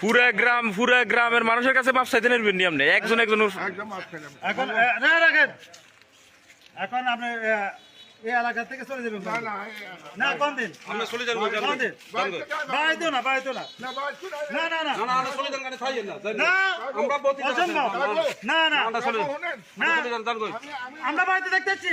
পুরা গ্রাম পুরা গ্রামের মানুষের কাছে মাপ চাইতে নেবেন নি আপনি একজন একজন এখন এ, না রাখেন। এখন আপনি এই এলাকা থেকে চলে যাবেন না না না দিন? আমরা চলে যাব কোন দিন? বাইরে না বাড়াইতো না। না বাইরে চলে আসেন। না না না। না না চলে যান গাড়ি ছাড়িয়ে না না। না আমরা বলতে অসম্ভব না না। আমরা চলে যান শুনেন, না চলে যান যান কই আমি আমি আমরা বাড়িতে দেখতেছি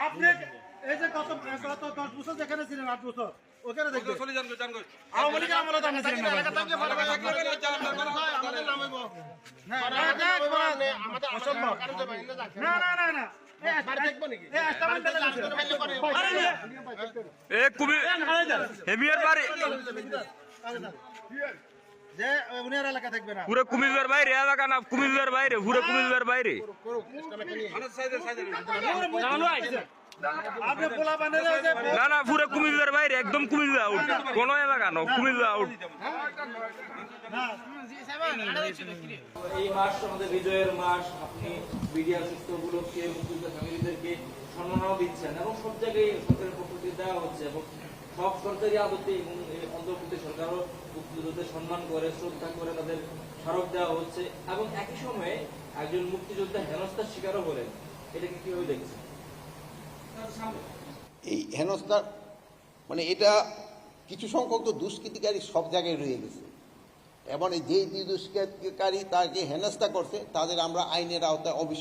আপনি এই যে কত কত দশ বছর যেখানে ছিলেন আট বছর ওখানে দেখবেন চলে যান আওয়ামী লীগের আমলে তো আপনি ছিলেন না ভাই। না, না, না, অসম্ভব। না, না, না, পুরো কুমিল্লার বাইরে এলাকা না কুমিল্লার বাইরে পুরো কুমিল্লার বাইরে যে না না পুরো কুমিল্লার বাইরে একদম কুমিল্লা আউট কোন এলাকা না কুমিল্লা আউট এই মাস আমাদের বিজয়ের মাস আপনি মিডিয়া মুক্তিযোদ্ধা ফ্যামিলিদেরকে সম্মানও দিচ্ছেন এবং সব জায়গায় সরকারের পক্ষ থেকে দেওয়া হচ্ছে এবং সব সরকারি আদতে এবং এই অন্তর্বর্তী সরকারও মুক্তিযোদ্ধাদের সম্মান করে শ্রদ্ধা করে তাদের স্মারক দেওয়া হচ্ছে এবং একই সময়ে একজন মুক্তিযোদ্ধা হেনস্থার শিকারও করেন এটাকে কীভাবে দেখছেন? এই হেনস্থা মানে এটা কিছু সংখ্যক তো দুষ্কৃতিকারী সব জায়গায় রয়ে গেছে। এবং এই যে দুষ্কৃতিকারী তাকে হেনস্থা করছে, তাদের আমরা আইনের আওতায় অবশ্যই